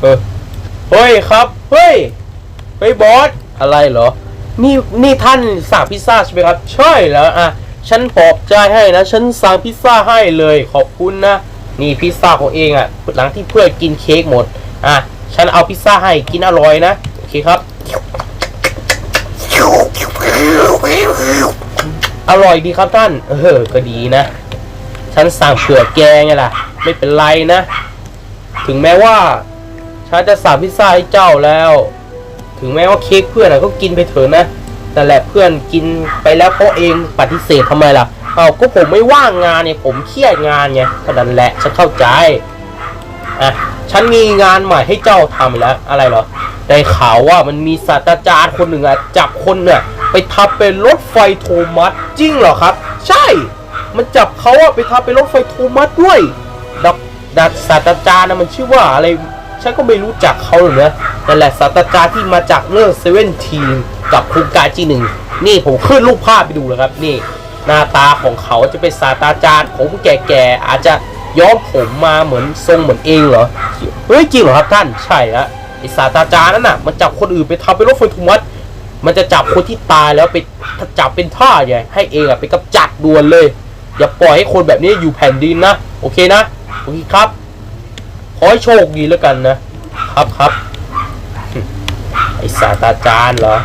เออเฮ้ยครับ เฮ้ย เฮ้ยบอส อะไรเหรอ นี่นี่ท่านสั่งพิซซ่าใช่ไหมครับ ใช่แล้วอะ ฉันปลอบใจให้นะ ฉันสั่งพิซซ่าให้เลย ขอบคุณนะ นี่พิซซ่าของเองอะ หลังที่เพื่อนกินเค้กหมด อะ ฉันเอาพิซซ่าให้กินอร่อยนะ โอเคครับ อร่อยดีครับท่าน เออ ก็ดีนะ ฉันสั่งเผื่อแกไงล่ะ ไม่เป็นไรนะ ถึงแม้ว่า ฉันจะสั่งพิซซ่าให้เจ้าแล้ว ถึงแม้ว่าเค้กเพื่อนอะก็กินไปเถอะนะ แต่แหละเพื่อนกินไปแล้วเพราะเองปฏิเสธทำไมล่ะเอาก็ผมไม่ว่างงานเนี่ยผมเครียดงานไงเท่านั้นแหละฉันเข้าใจอะฉันมีงานใหม่ให้เจ้าทำแล้วอะไรเหรอได้ข่าวว่ามันมีศาสตราจารย์คนหนึ่งอะจับคนเนี่ยไปทำเป็นรถไฟโทมัสจริงเหรอครับ ใช่ มันจับเขาอะไปทำเป็นรถไฟโทมัสด้วยดักดักศาสตราจารย์นะมันชื่อว่าอะไร ฉันก็ไม่รู้จักเขาเลยนะแต่แหละศาสตราจารย์ที่มาจากเรื่องเซเว่นทีกับโครงการจีหนึ่งนี่ผมขึ้นรูปภาพไปดูแล้วครับนี่ หน้าตาของเขาจะเป็นศาสตราจารย์ผมแก่ๆอาจจะย้อมผมมาเหมือนทรงเหมือนเองเหรอเฮ้ยจริงเหรอครับท่านใช่ละไอศาสตราจารย์นั่นน่ะมันจับคนอื่นไปทำเป็นรถไฟโทมัสมันจะจับคนที่ตายแล้วไปจับเป็นท่าใหญ่ให้เองอะไปกำจัดด่วนเลย อย่าปล่อยให้คนแบบนี้อยู่แผ่นดินนะ โอเคนะ โอเคครับ ขอให้โชคดีแล้วกันนะ ครับครับไอศาสตราจารย์เหรอ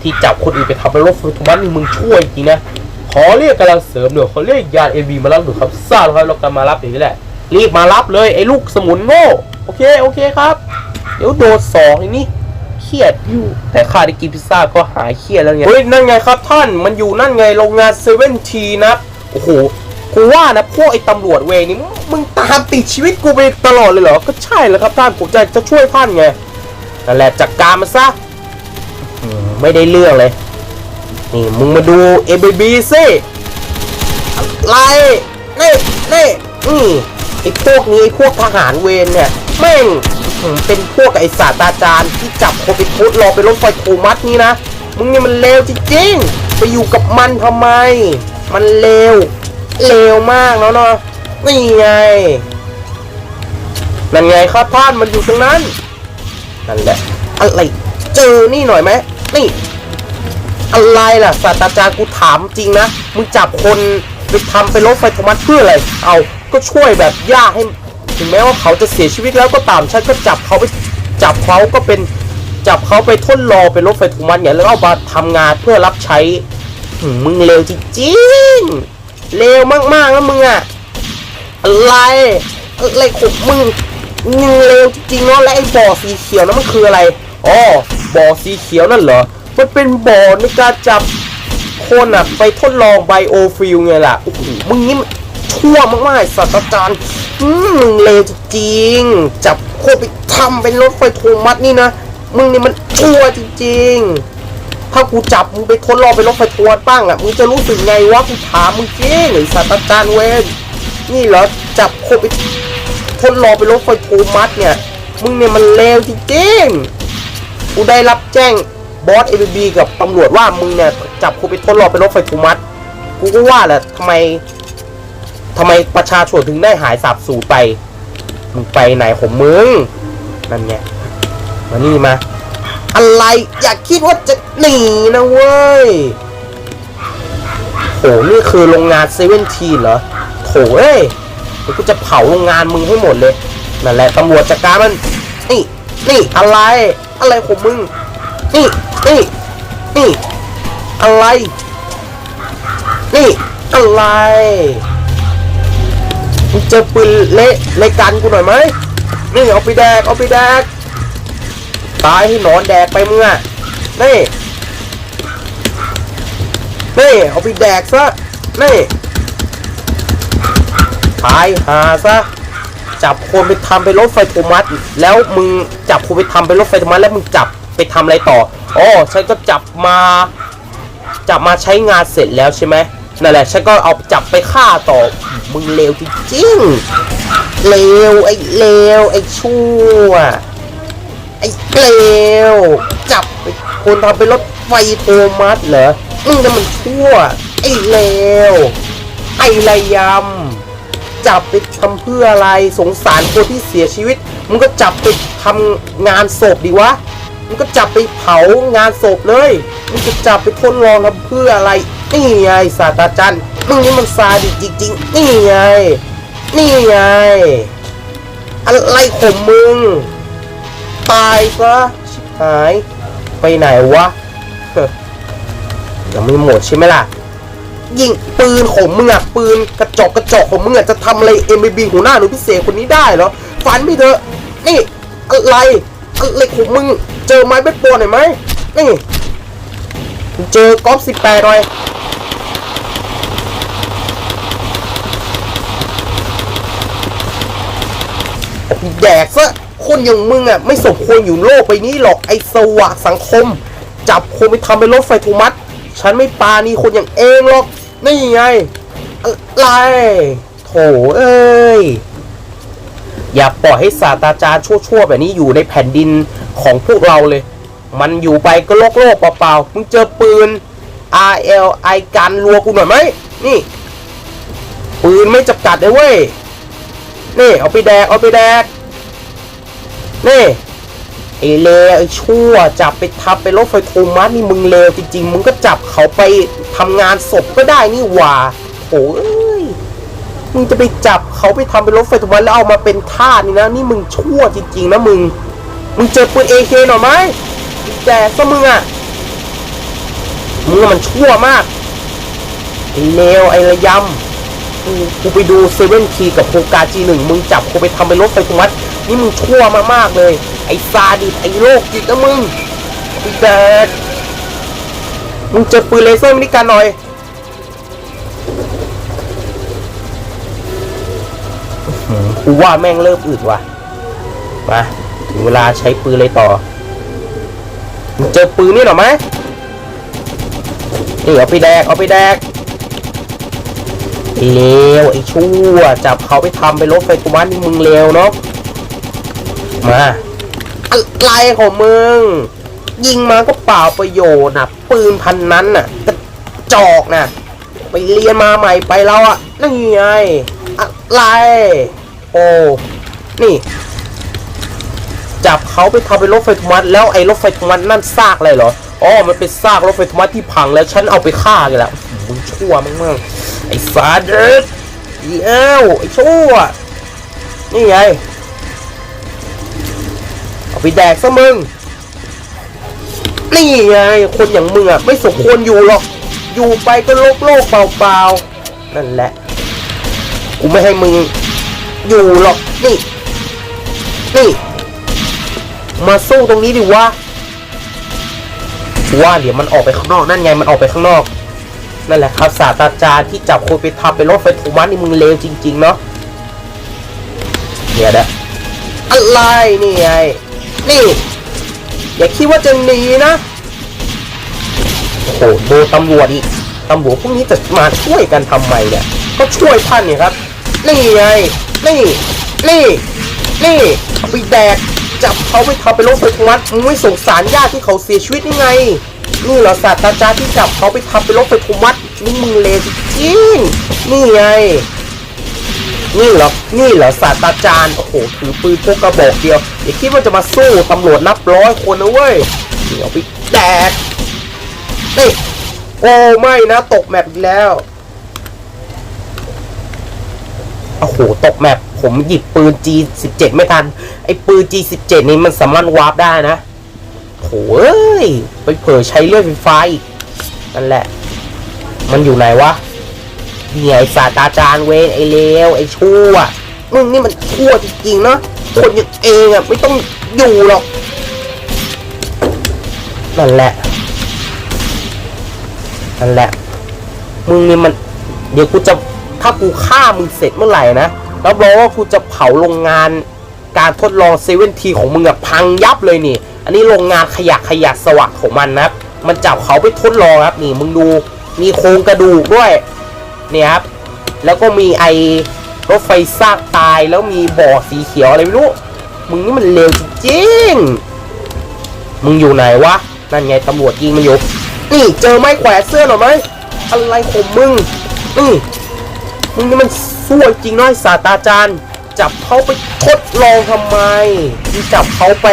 ที่จับคนอื่นไปทำเป็นรถไฟโทมันี่มึงช่วยจริงนะ ขอเรียกกำลังเสริมหน่อยขอเรียกยานเอวีมารับหน่อยครับทราบแล้วครับเรากำลังมารับอย่างนี้แหละ รีบมารับเลยไอ้ลูกสมุนโง่ โอเคโอเคครับ เดี๋ยวโดดสองอ้นี่เครียดอยู่ แต่ข้าได้กินพิซซ่าก็หายเครียดแล้วไงเฮ้ยนั่นไงครับท่านมันอยู่นั่นไงโรงงานเซเว่นทีนะ โอ้โห กูว่านะพวกไอ้ตำรวจเวนี่มึงตามติดชีวิตกูไปตลอดเลยเหรอ ก็ใช่แล้วครับท่านผมจะจะช่วยท่านไงนั่นแหละจัดการมันซะไม่ได้เรื่องเลย นี่มึงมาดู a b b สิอะไรนี่นี่นี่ไอ้พวกนี้ไอ้พวกทหารเวรเนี่ยแม่งเป็นพวกไอ้ศาสตราจารย์ที่จับคนไปทดลองเป็นรถไฟโทมัสนี่นะ มึงนี่มันเลวจริงๆ ไปอยู่กับมันทำไม มันเลว เลวมากแล้วเนาะนี่ไงนั่นไงครับท่านมันอยู่ตรงนั้นนั่นแหละอะไรเจอนี่หน่อยไหมนี่อะไรล่ะศาสตราจารย์กูถามจริงนะมึงจับคนไปทำเป็นรถไฟโทมัสเพื่ออะไร เอาก็ช่วยแบบย่าให้ ถึงแม้ว่าเขาจะเสียชีวิตแล้วก็ตามฉันก็จับเขาไปจับเขาก็เป็นจับเขาไปทดลองเป็นรถไฟโทมัสเนี่ยแล้วก็เอามาทำงานเพื่อรับใช้มึงเลวจริงๆ เลวมากๆแล้วมึงอะอะไรอะไรของมึงมึงเลวจริงๆเนาะและไอ้บ่อสีเขียวนั้นมันคืออะไรอ๋อบ่อสีเขียวนั่นเหรอมันเป็นบ่อในการจับคนอะไปทดลองไบโอฟิลไงล่ะโอ้โหมึงนี่มชั่วมากๆศาสตราจารย์มึงเลวจริง จับโคไปทำเป็นรถไฟโทมัสนี่นะ มึงนี่มันชั่วจริงๆ ถ้ากูจับมึงไปทดลองเป็นรถไฟโทมัสบ้างอะมึงจะรู้สึกไงวะกูถามมึงจริงไอ้ศาสตราจารย์เวนนี่เหรอจับคนไปทดลองเป็นรถไฟโทมัสเนี่ยมึงเนี่ยมันเลวจริงๆกูได้รับแจ้งบอสเอ b บีกับตำรวจว่ามึงเนี่ยจับกูไปทดลองเป็นรถไฟโทมัสกูก็ว่าแหละทำไมทำไมประชาชนถึงได้หายสาบสูญไป มึงไปไหนของมึง นั่นไงมานี่มา อะไร อย่าคิดว่าจะหนีนะเว้ยโหนี่คือโรงงานเซเว่นทีเหรอโถเอ้ยกูจะเผาโรงงานมึงให้หมดเลยนั่นแหละตำรวจจัดการมัน นี่ นี่อะไร อะไรของมึง นี่ นี่ นี่ อะไร นี่ อะไรมึงเจอปืนเละเละกันกูหน่อยไหมนี่เอาไปแดก เอาไปแดก ตายให้หนอนแดกไปมึงอะนี่นี่เอาไปแดกซะนี่ตายหาซะจับคนไปทำเป็นรถไฟโทมัสแล้วมึงจับคนไปทำเป็นรถไฟโทมัสแล้วมึงจับไปทำอะไรต่ออ๋อฉันก็จับมาจับมาใช้งานเสร็จแล้วใช่ไหมนั่นแหละฉันก็เอาจับไปฆ่าต่อมึงเลวจริงๆเลวไอ้เลวไอ้ชั่ว อ้เลวจับไปคนทำเป็นรถไฟโทมัสเหรอมึงน่ะมันชั่ว ไอ้เลวไอ้ระยำจับไปทำเพื่ออะไรสงสารคนที่เสียชีวิตมึงก็จับไปทำงานศพดีวะมึงก็จับไปเผางานศพเลยมึงจะจับไปทดลองทำเพื่ออะไรนี่ไงศาสตราจารย์มึงนี่มันซาดิสจริงๆนี่ไงนี่ไงอะไรของมึง ตายซะชิบหาย ไปไหนวะยังไม่หมดใช่ไหมล่ะ ยิงปืนของมึงอะปืนกระจกกระจกของมึงอะจะทำอะไรเอ็มบีหัวหน้าหนูพิเศษคนนี้ได้เหรอฟันไม่เถอะ นี่อะไรอะไรของมึง เจอไม้เบสบอลหน่อยไหมนี่เจอกอล์ฟสิบแปดหน่อยแดกซะ คนอย่างมึงอะไม่สมควรอยู่โลกใบนี้หรอกไอ้สวะสังคม จับคนไปทำเป็นรถไฟโทมัสฉันไม่ปานีคนอย่างเองหรอกนี่ไงอะไรโถเอ้ยอย่าปล่อยให้ศาสตราจารย์ชั่วๆแบบนี้อยู่ในแผ่นดินของพวกเราเลย มันอยู่ไปก็โลกโลกเปล่าๆ มึงเจอปืน RL I กันรัวกูหน่อยไหม นี่ ปืนไม่จำกัดเลยเว้ย นี่ เอาไปแดก เอาไปแดก นี่ไอเลไอชั่วจับไปทับไปรถไฟโทมัสนี่มึงเลวจริงๆ มึงก็จับเขาไปทำงานศพก็ได้นี่หว่าโอ้ยมึงจะไปจับเขาไปทำเป็นรถไฟโทมัสแล้วเอามาเป็นท่าสนี่นะ นี่มึงชั่วจริงๆนะมึง มึงเจอปืนเอเคหน่อยไหมแต่ซะมึงอะมึงอมันชั่วมากไอเลวไอระยำ กูกูไปดูเซเว่นคีกับโครงการจีหนึ่งมึงจับกูไปทำเป็นรถไฟทุมัดนี่มึงชั่วมากๆเลย ไอ้ซาดิสไอ้โรคจิตนะมึงไอ้แดดมึงเจอปืนเลเซอร์มินิกันหน่อยกูว่าแม่งเริ่มอึดว่ะ มาถึงเวลาใช้ปืนเลยต่อ มึงเจอปืนนี่หรอไหมนี่เอาไปแดก เอาไปแดก เลวไอ้ชั่วจับเขาไปทำไปรถไฟกุมานี่มึงเลวเนาะมาอะไรของมึง ยิงมาก็เปล่าประโยชน์นะปืนพันนั้นน่ะกระจอกน่ะไปเรียนมาใหม่ไปแล้วอะนี่ไงอะไร โอ้นี่จับเขาไปทำเป็นรถไฟทุมัสแล้วไอ้รถไฟทุมัสนั่นซากอะไรเหรออ๋อมันเป็นซากรถไฟทุมัสที่พังแล้วฉันเอาไปฆ่ากันแล้วมึงชั่วมากๆ ไอ้ฟาเดอร์เอ้วไอ้ชั่ว นี่ไง เอาไปแดกซะมึง นี่ไง คนอย่างมึงอะ ไม่สมควรอยู่หรอก อยู่ไปก็โลกโลกเปล่าๆ นั่นแหละ กูไม่ให้มึง อยู่หรอก นี่ นี่ มาสู้ตรงนี้ดิวะว่าเดี๋ยวมันออกไปข้างนอก นั่นไง มันออกไปข้างนอก นั่นแหละครับศาสตราจารย์ที่จับคนไปทำเป็นรถไฟโทมัสนี่มึงเลวจริง ๆ เนาะเนี่ยนะอะไรนี่ไงนี่อย่าคิดว่าจะหนีนะโอ้โหโดนตำรวจอีกตำรวจพวกนี้จะมาช่วยกันทำไมเนี่ยก็ช่วยท่านเนี่ยครับ นี่ไงนี่นี่นี่เอาไปแดกจับเขาไปทำเป็นรถไฟโทมัสมึงไม่สงสารญาติที่เขาเสียชีวิตยังไง นี่เหรอศาสตราจารย์ที่จับเขาไปทำเป็นรถไฟโทมัสนี่มึงเลวจริงนี่ไง นี่เหรอ นี่เหรอศาสตราจารย์ โอ้โห ถือปืนพกกระบอกเดียว อย่าคิดว่าจะมาสู้ตำรวจนับร้อยคนนะเว้ยเดี๋ยวไปแดกนี่โอ้ไม่นะ ตกแมปอีกแล้วโอ้โห ตกแมปผมหยิบปืน G17 ไม่ทัน ไอ้ปืน G17 นี่มันสามารถวาร์ปได้นะ โอ้ยไปเผลอใช้เลื่อยไฟฟ้าอีกนั่นแหละ มันอยู่ไหนวะเนี่ไอ้ศาสตราจารย์เวนไอ้เลวไอ้ชั่วมึงนี่มันชั่วจริงๆเนาะคนอย่างเองอะไม่ต้องอยู่หรอกนั่นแหละนั่นแหละมึงนี่มัน เดี๋ยวกูจะถ้ากูฆ่ามึงเสร็จเมื่อไหร่นะรับรองว่ากูจะเผาโรงงานการทดลองเซเว่นทีของมึงอะพังยับเลยนี่ อันนี้โรงงานขยะขยะสวัสดของมันนะครับ มันจับเขาไปทดลองครับ นี่มึงดูมีโครงกระดูกด้วยเนี่ยครับ แล้วก็มีไอรถไฟซากตายแล้วมีบ่อสีเขียวอะไรไม่รู้ มึงนี่มันเลวจริงมึงอยู่ไหนวะ นั่นไงตำรวจยิงมันอยู่ นี่เจอไม้แขวนเสื้อหน่อยไหมอะไรของมึง นี่ มึงนี่มันซั่วจริงน้อยศาสตราจารย์ จับเขาไปทดลองทำไมจับเขาไป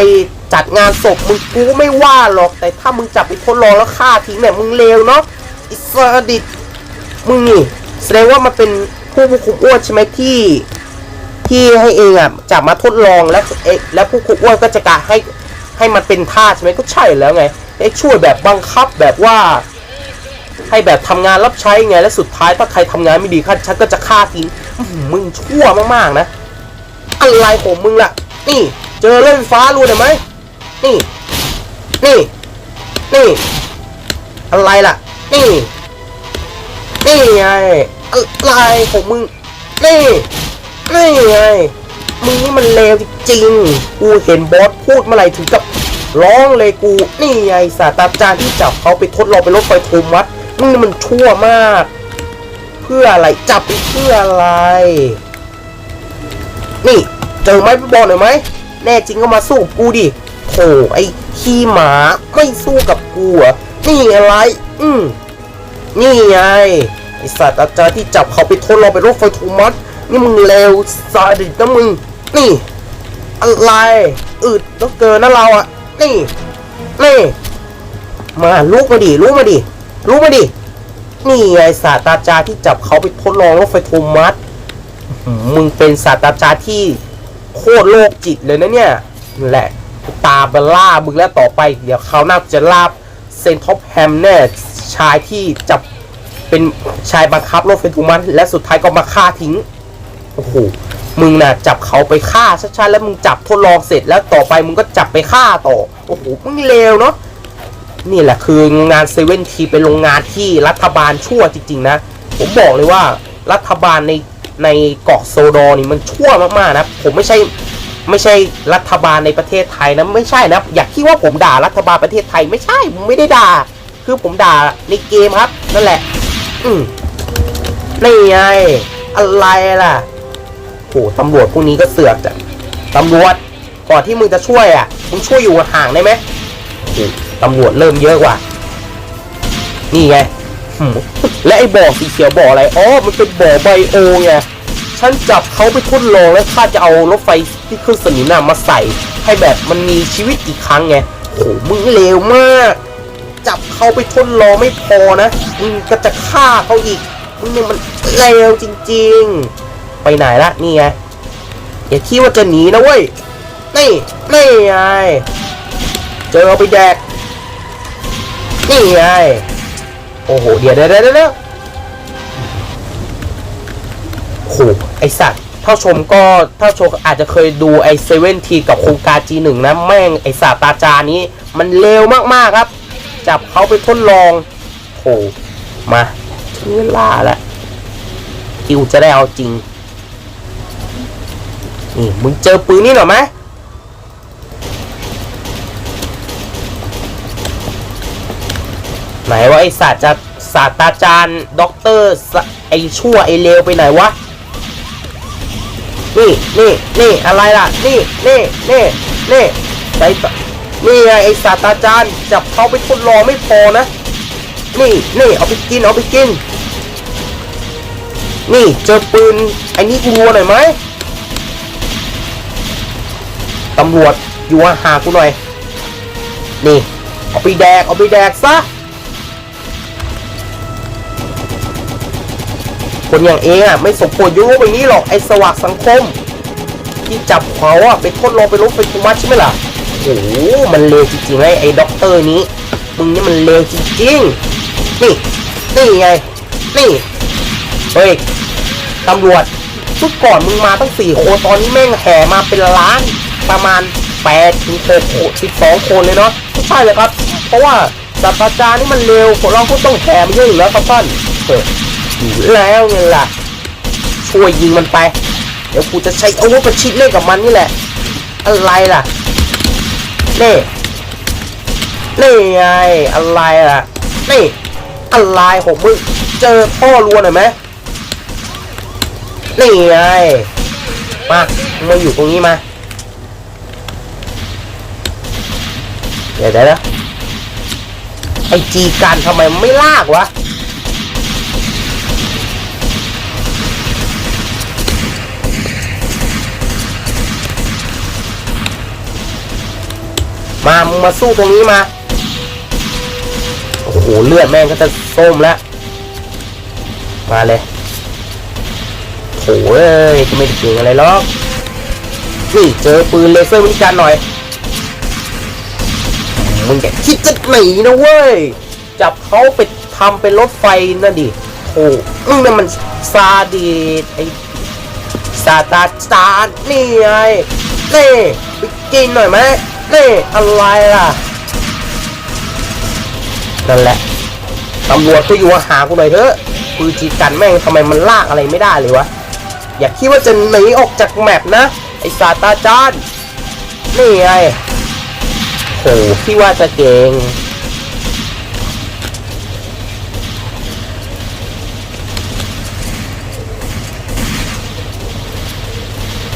จัดงานศพมึงกูไม่ว่าหรอก แต่ถ้ามึงจับไปทดลองแล้วฆ่าทิ้งเนี่ยมึงเลวเนาะอิสระดิตมึงนี่แสดงว่ามันเป็นผู้ควบคุมอ้วนใช่ไหมที่ ที่ให้เองอะจับมาทดลองแล้วเอ๊ะแล้วผู้คุมอ้วนก็จะกะให้ให้มันเป็นท่าใช่ไหมก็ใช่แล้วไงเอ๊ะช่วยแบบบังคับแบบว่า ให้แบบทำงานรับใช้ไงและสุดท้ายถ้าใครทำงานไม่ดีข้าฉันก็จะฆ่าทิ้งมึงชั่วมากๆนะ อะไรของมึงล่ะ นี่ เจอเล่นฟ้ารู้ได้ไหม นี่ นี่ นี่ อะไรล่ะ นี่ นี่ไง อะไรของมึง นี่ นี่ไง มึงนี่มันเลวจริง กูเห็นบอสพูดเมื่อไหร่ถึงกับร้องเลยกู นี่ไงศาสตราจารย์ที่จับเขาไปทดลองไปนรถไฟโทมัสมึงมันชั่วมาก เพื่ออะไร จับไปเพื่ออะไร นี่ เจอไหมพี่บอลหน่อยไหม แน่จริงก็มาสู้กูดิ โถไอ้ขี้หมาไม่สู้กับกูเหรอะนี่อะไร อืมนี่ไงไอสัตว์อาจารย์ที่จับเขาไปทดลองไปรถไฟโทมัสนี่มึงเลวซาดิสนะมึง นี่ อะไรอึดต้องเกินนะเราอะ นี่นี่มาลุกมาดิลุกมาดิลุกมาดินี่ไงศาสตราจารย์ที่จับเขาไปทดลองรถไฟโทมัสมึงเป็นศาสตราจารย์ที่โคตรโรคจิตเลยนะเนี่ยนั่แหละ ตามไปล่ามึงแล้วต่อไป เดี๋ยวเขาวหน้าจะล่าเซนท็อปแฮมแน่ชายที่จับเป็นชายบังคับรถไฟนทูมัน และสุดท้ายก็มาฆ่าทิ้ง โอ้โห มึงน่ะจับเขาไปฆ่าชัดๆแล้วมึงจับทดลองเสร็จแล้วต่อไปมึงก็จับไปฆ่าต่อ โอ้โห มึงเลวเนาะ นี่แหละคืองานเซเว่นทีเป็นโรงงานที่รัฐบาลชั่วจริง ๆ นะ ผมบอกเลยว่ารัฐบาลในในเกาะโซดอนี่มันชั่วมากๆนะ ผมไม่ใช่ ไม่ใช่รัฐบาลในประเทศไทยนะไม่ใช่นะ อยากคิดว่าผมด่ารัฐบาลประเทศไทยไม่ใช่ผมไม่ได้ด่า คือผมด่าในเกมครับ นั่นแหละ อืมนี่ไงอะไรล่ะโหตำรวจพวกนี้ก็เสือกจ้ะตำรวจก่อนที่มึงจะช่วยอะมึงช่วยอยู่ห่างได้ไหมโอ้ตำรวจเริ่มเยอะกว่า นี่ไงและไอ้บ่อสีเขียวบ่ออะไรอ๋อมันเป็นบ่อไบโอไงฉันจับเขาไปทดลองแล้วข้าจะเอารถไฟ ที่ขึ้นสนิมน่ะมาใส่ ให้แบบมันมีชีวิตอีกครั้งไงโอ้โหมึงเลวมาก จับเขาไปทดลอไม่พอนะมึงก็จะฆ่าเขาอีกมึงเนี่ยมันเลวจริง ๆ ไปไหนละนี่ไงอย่าคิดว่าจะหนีนะเว้ยนี่นี่ไงเจอเอาไปแดกนี่ไงโอ้โหเดี๋ยวเดี๋ยวเดี๋ยวเดี๋ยวโอ้โหไอสัตว์ ถ้าชมก็ถ้าชมอาจจะเคยดูไอเซเว่นทีกับโครงการ G1 นะ แม่งไอศาสตราจานี้ มันเลวมากๆครับ จับเขาไปทดลองโอ้มาถึงเวลาแล้วคิวจะได้เอาจริง นี่ มึงเจอปืนนี่หน่อไหมไหนว่าไอศาสตร์จะศาสตราจารย์ด็อกเตอร์ไอชั่วไอเลวไปไหนวะ นี่นี่นี่อะไรล่ะ นี่นี่นี่นี่ไอนี่ไงไอศาสตราจารย์จับเขาไปทดลองไม่พอนะ นี่นี่เอาไปกินเอาไปกิน นี่เจอปืนไอ้นี่กูรัวหน่อยไหมตำรวจอยู่ห่างกูหน่อย นี่ เอาไปแดกเอาไปแดกซะ คนอย่างเองอะไม่สมควรยู่โลกใบนี้หรอกไอ้สวากสังคม ที่จับเขาอะไปทดลองไปรถไฟทุมัสใช่ไหมล่ะโอ้โหมันเลวจริงๆไอ้ไอ้ด็อกเตอร์นี้มึงนี่มันเลวจริงๆนี่นี่ไงนี่เฮ้ยตำรวจชุดก่อนมึงมาตั้งสี่คนตอนนี้แม่งแห่มาเป็นล้านประมาณแปดถึงหกคนสิบสองคนเลยเนาะใช่เลยครับ เพราะว่าศาสตราจารย์นี่มันเร็วคนเราก็ต้องแห่มันเยอะอยู่แล้วครับท่านเออ อยู่แล้วไงล่ะ ช่วยยิงมันไป เดี๋ยวกูจะใช้อาวุธประชิดเล่นกับมันนี่แหละ อะไรล่ะนี่นี่ไงอะไรล่ะนี่อะไรของมึงเจอพ่อรัวหน่อยไหมนี่ไงมามาอยู่ตรงนี้มาเดี๋ยวเดี๋ยวนะไอจีกันทำไมไม่ลากวะ มามึงมาสู้ตรงนี้มา โอ้โห เลือดแม่งก็จะส้มแล้ว มาเลยโอ้ยก็ไม่ได้เก่งอะไรหรอกนี่เจอปืนเลเซอร์วิการหน่อย มึงอย่าคิดจะหนีนะเว้ย จับเขาไปทำเป็นรถไฟนั่นดิโอ้มึงนั่นมันซาดีสไอซาตาจานนี่ไงนี่ไปกินหน่อยไหม นี่อะไรล่ะนั่นแหละตำรวจก็อยู่หากูหน่อยเถอะปืนจีกันแม่งทำไมมันลากอะไรไม่ได้เลยวะ อย่าคิดว่าจะหนีออกจากแมปนะ ไอซาตาจานนี่ไงโหพี่ว่าจะเก่ง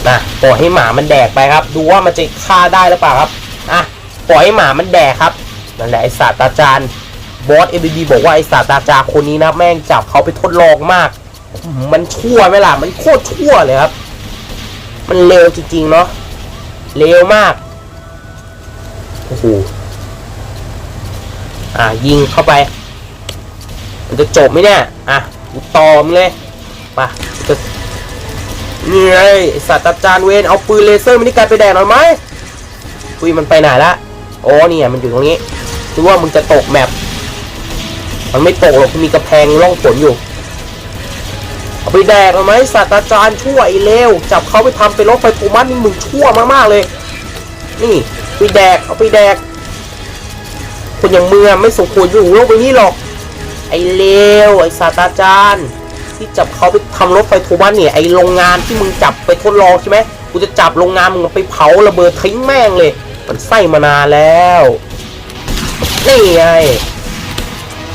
นะปล่อยให้หมามันแดกไปครับ ดูว่ามันจะฆ่าได้หรือเปล่าครับ ปล่อยให้หมามันแดกครับนั่นแหละไอศาสตราจารย์บอสเอ็มบีบอกว่าไอศาสตราจารย์คนนี้นะแม่งจับเขาไปทดลองมาก มันชั่วไหมล่ะมันโคตรชั่วเลยครับ มันเลวจริงๆเนาะเลวมากโอ้โหอะยิงเข้าไป มันจะจบไหมเนี่ย อะกูตอมเลยไปะจะนี่ไงไอ้สัตว์อาจารย์เวนเอาปืนเลเซอร์มินิกันไปแดกหน่อยไหมปุยมันไปไหนละ โอ้เนี่ยมันอยู่ตรงนี้ดูว่ามึงจะตกแมปมันไม่ตกหรอกมีกระแพงร่องฝนอยู่ เอาไปแดกหน่อยไหมสัตว์อาจารย์ชั่วไอ้เลวจับเขาไปทำเป็นรถไฟปูมันนี่มึงชั่วมากๆเลย นี่ไปแดกเอาไปแดกคนอย่างเมึงอะไม่สมควรอยู่โลกใบนี้หรอก ไอ้เลวไอ้ศาสตราจารย์ที่จับเขาไปทำรถไฟโทบัสเนี่ยไอโรงงานที่มึงจับไปทดลองใช่ไหมกูจะจับโรงงานมึงไปเผาระเบิดทิ้งแม่งเลย มันไส้มานานแล้ว นี่ไง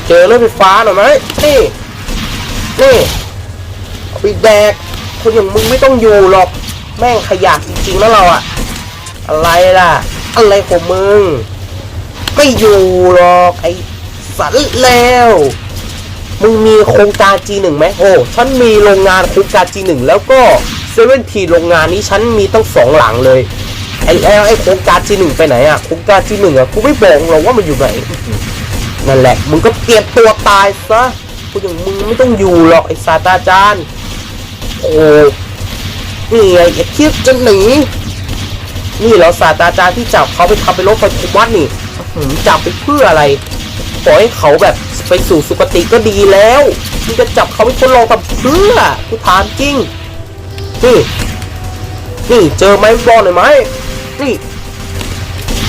เจอเรถไฟฟ้าหน่อยไหมนี่ นี่เอาไปแดก คนอย่างมึงไม่ต้องอยู่หรอก แม่งขยะจริงๆแล้วเราอะอะไรล่ะ อะไรของมึง ไม่อยู่หรอก ไอสันแล้วมึงมีโครงการ G1 ไหมโอ้ ฉันมีโรงงานโครงการ G1 แล้วก็เซเว่นทีโรงงานนี้ฉันมีตั้งสองหลังเลย ไอ้แล้วไอ้โครงการ G1 ไปไหนอะโครงการ G1 อะกูไม่บอกหรอกว่ามันอยู่ไหนนั่นแหละมึงก็เตรียมตัวตายซะกูอย่างมึงไม่ต้องอยู่หรอกไอ้ซาตราจารย์โอ้นี่ไอย่าคิดจะหนีนี่เหรอศาสตราจารย์ที่จับเขาไปทำเป็นรถไฟคุวัดนี่หือจับไปเพื่ออะไรปล่อยให้เขาแบบไปสู่สุคติก็ดีแล้วมึงจะจับเขาไปทดลองทำเพื่อกูถามจริงนี่นี่เจอไหมบอลหน่อยไหม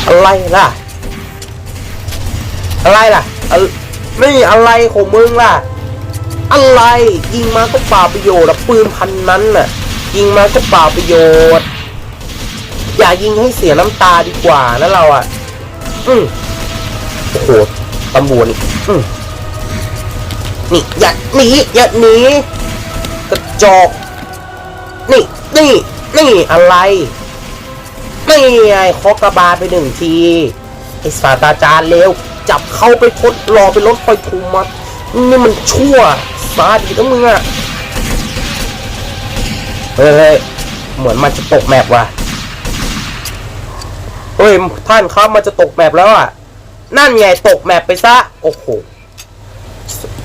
อะไรล่ะ อะไรล่ะนี่อะไรของมึงล่ะ อะไรยิงมาก็เปล่าประโยชน์ปืนพันนั้นน่ะ ยิงมาก็เปล่าประโยชน์ อย่ายิงให้เสียน้ำตาดีกว่านะเราอะ อืมโอ้โหตำรวจนี่อืมนี่อย่าหนีอย่าหนีกระจอก นี่ นี่ นี่ อะไร นี่ไงคอกระบาลไปหนึ่งทีไอ้ศาสตราจารย์เลวจับเข้าไปทดลองเป็นรถไฟทูมัดนี่มันชั่วซาดีทั้งมึงอะเฮ้ยเฮ้ยเหมือนมันจะตกแมปว่ะเฮ้ยท่านครับมันจะตกแมปแล้วอะ นั่นไงตกแมปไปซะ โอ้โห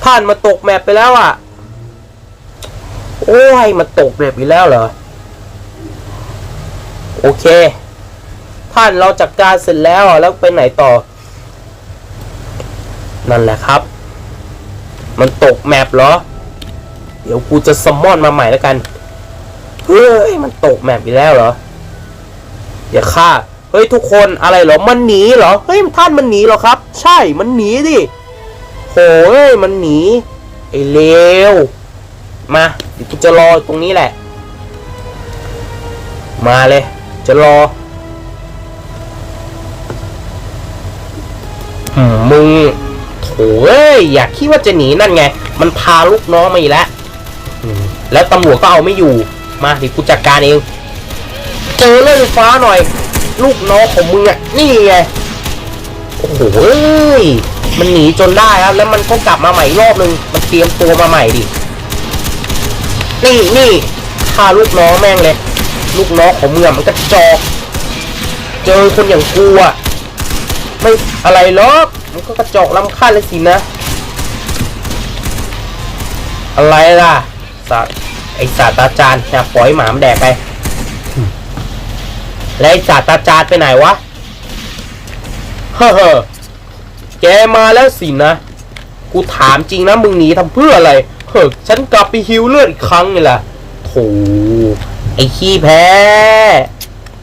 ท่านมาตกแมปไปแล้วอะ โอ้ย มันตกแมปอีกแล้วเหรอ โอเค ท่านเราจัดการเสร็จแล้วแล้วไปไหนต่อ นั่นแหละครับ มันตกแมปเหรอ เดี๋ยวกูจะซัมมอนมาใหม่แล้วกัน เฮ้ย มันตกแมปอีกแล้วเหรอ อย่าฆ่า เฮ้ยทุกคนอะไรเหรอ มันหนีเหรอ เฮ้ยท่านมันหนีเหรอครับ ใช่ มันหนีดิโหยมันหนี ไอ้เลว มาเดี๋ยวกูจะรอตรงนี้แหละ มาเลย จะรอ มมึงโถเอ้ยอยากคิดว่าจะหนีนั่นไง มันพาลูกน้องมาอีกแล้วอืมแล้วตำรวจก็เอาไม่อยู่ มาเดี๋ยวกูจัดการเอง เจอเลยฟ้าหน่อย ลูกน้องของมึงอะนี่ไง โอ้โหเอ้ยมันหนีจนได้ครับ แล้วมันก็กลับมาใหม่อีกรอบนึง มันเตรียมตัวมาใหม่ดิ นี่นี่ฆ่าลูกน้องแม่งเลย ลูกน้องของมึงอะมันก็จอก เจอคนอย่างกูอะ ไม่อะไรหรอกมันก็กระจอกลำคาญเลยสินะ อะไรล่ะสัตว์ไอศาสตราจารย์อย่าปล่อยหมามแดกไป แล้วไอศาสตราจารย์ไปไหนวะ เฮ้อแกมาแล้วสินะ กูถามจริงนะมึงหนีทำเพื่ออะไร เฮ้อฉันกลับไปฮิวเลือดอีกครั้งนี่แหละโถไอ้ขี้แพ้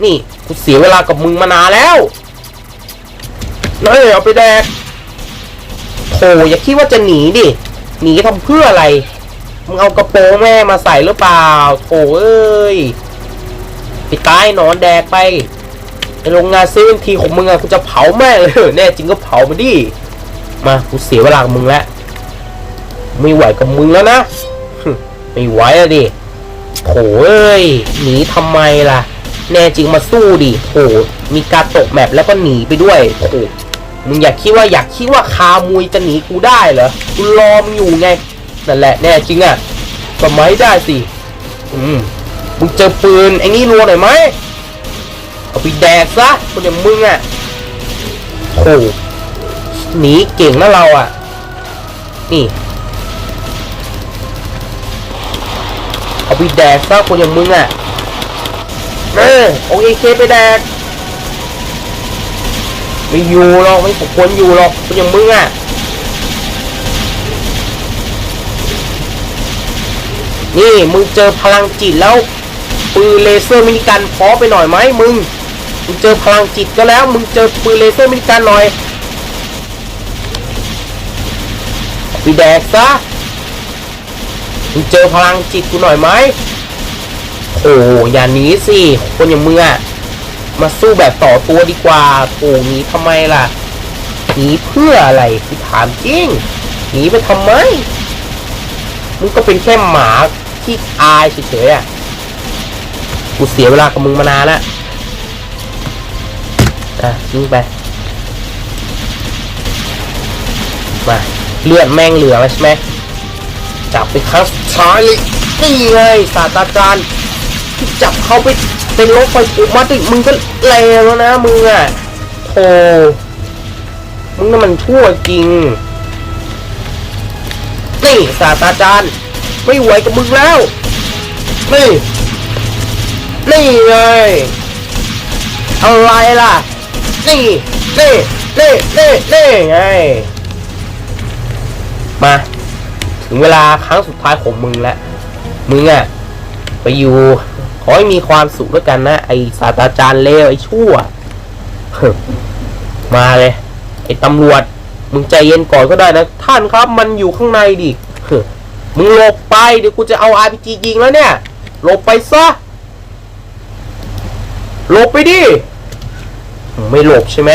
นี่ กูเสียเวลากับมึงมานานแล้ว เฮ้ยเอาไปแดกโถอย่าคิดว่าจะหนีดิ หนีทำเพื่ออะไร มึงเอากระโปรงแม่มาใส่หรือเปล่าโถเอ้ยไปตายนอนแดกไปในโรงงานซเว่นทีของมึงอะกูจะเผาแม่เลยแน่จริงก็เผามาดิ มากูเสียเวลากับมึงแล้วไม่ไหวกับมึงแล้วนะไม่ไหวอะดิโถเอ้ยหนีทำไมล่ะ แน่จริงมาสู้ดิโถมีการตกแมปแล้วก็หนีไปด้วยโถ มึงอยากคิดว่าอยากคิดว่าคามุยจะหนีกูได้เหรอ กูรอมึงอยู่ไง นั่นแหละแน่จริงอะก็ไม่ได้สิ อืม มึงเจอปืนไอ้นี่รัวหน่อยไหมเอาไปแดกซะคนอย่างมึงอะโถหนีเก่งนะเราอะนี่ เอาไปแดกซะคนอย่างมึงอะเออโอเคไปแดก ไม่อยู่หรอกไม่สมควรอยู่หรอกคนอย่างมึงอะนี่มึงเจอพลังจิตแล้วปืนเลเซอร์มินิกันพอไปหน่อยไหมมึงมึงเจอพลังจิตก็แล้ว มึงเจอปืนเลเซอร์มินิกันหน่อยเอาไปแดกซะมึงเจอพลังจิตกูหน่อยไหมโอ้อย่าหนีสิคนอย่างมึงอะ มาสู้แบบต่อตัวดีกว่าโอ้หนีทำไมล่ะหนีเพื่ออะไรกูถามจริงหนีไปทำไมมึงก็เป็นแค่หมาที่อายเฉยๆอะกูเสียเวลากับมึงมานานแล้วอะทิ้งไปมาเลือดแม่งเหลือใช่ไหมจับไปครั้งสุดท้ายเลยนี่ไงศาสตราจารย์ที่จับเขาไป เป็นรถไฟอุมาติมึงก็แรงแล้วนะมึงอะโธ่มึงน่ะมันชั่วจริง นี่ศาสตราจารย์ ไม่ไหวกับมึงแล้ว นี่ นี่ไงอะไรล่ะ นี่นี่นี่นี่นี่ไง มา ถึงเวลาครั้งสุดท้ายของมึงแล้ว มึงอะ ไปอยู่ ขอให้มีความสุขด้วยกันนะ ไอศาสตราจารย์เลวไอชั่ว มาเลย ไอตำรวจ มึงใจเย็นก่อนก็ได้นะ ท่านครับมันอยู่ข้างในดิมึงหลบไปเดี๋ยวกูจะเอา RPG ยิงแล้วเนี่ย หลบไปซะ หลบไปดิ ไม่หลบใช่ไหม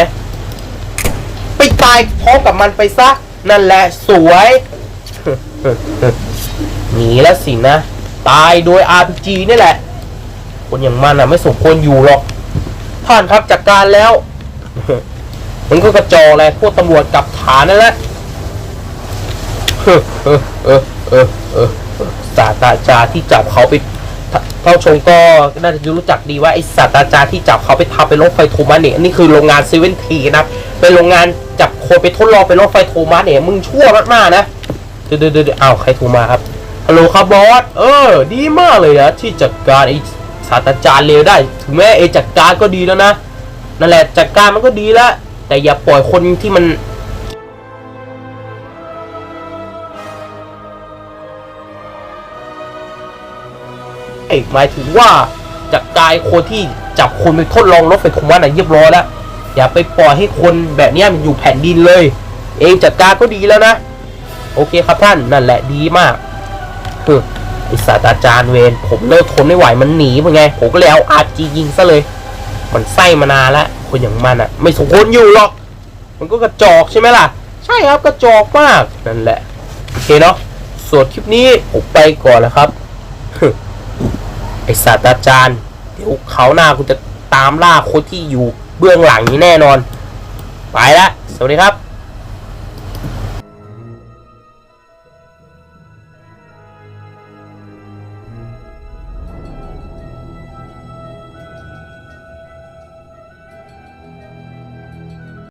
ไปตายพร้อมกับมันไปซะ นั่นแหละสวย หนีแล้วสินะ ตายโดย RPG นี่แหละ คนอย่างมันอะ ไม่สมควรอยู่หรอกท่านครับจัดการแล้ว มันก็กระจอกเลยพวกตำรวจกับฐานนั่นแหละเออเออเออเออเออศาสตราจารย์ที่จับเขาไปเท่าชงก็น่าจะรู้จักดีว่าไอศาสตราจารย์ที่จับเขาไปทำเป็นรถไฟโทมัสเนี่ยนี่คือโรงงานเซเว่นทีนะเป็นโรงงานจับคนไปทดลองเป็นรถไฟโทมัสเนี่ยมึงชั่วมากๆนะเดี๋ยวเดี๋ยวเดี๋ยวอ้าวใครโทรมาครับฮัลโหลครับบอสเออ ดีมากเลยนะที่จัดการไอ ศาสตราจารย์เลวได้ ถึงแม้ไอจัดการก็ดีแล้วนะ นั่นแหละจัดการมันก็ดีแล้ว แต่อย่าปล่อยคนที่มันเอกหมายถึงว่าจัดการคนที่จับคนไปทดลองรถไฟโทมัสน่ะเรียบร้อยแล้ว อย่าไปปล่อยให้คนแบบนี้มันอยู่แผ่นดินเลย เองจัดการก็ดีแล้วนะ โอเคครับท่านนั่นแหละดีมากคือ ไอศาสตราจารย์เวนผมเลิกทนไม่ไหวมันหนีเป็นไง ผมก็เลยเอาอาร์จียิงซะเลย มันไส้มานานแล้วคนอย่างมันอะไม่สมควรอยู่หรอก มันก็กระจอกใช่ไหมล่ะ ใช่ครับกระจอกมากนั่นแหละ โอเคเนาะส่วนคลิปนี้ผมไปก่อนแล้วครับ ไอศาสตราจารย์ เดี๋ยวเขาหน้าคุณจะตามล่าคนที่อยู่เบื้องหลังนี้แน่นอน ไปละ สวัสดีครับ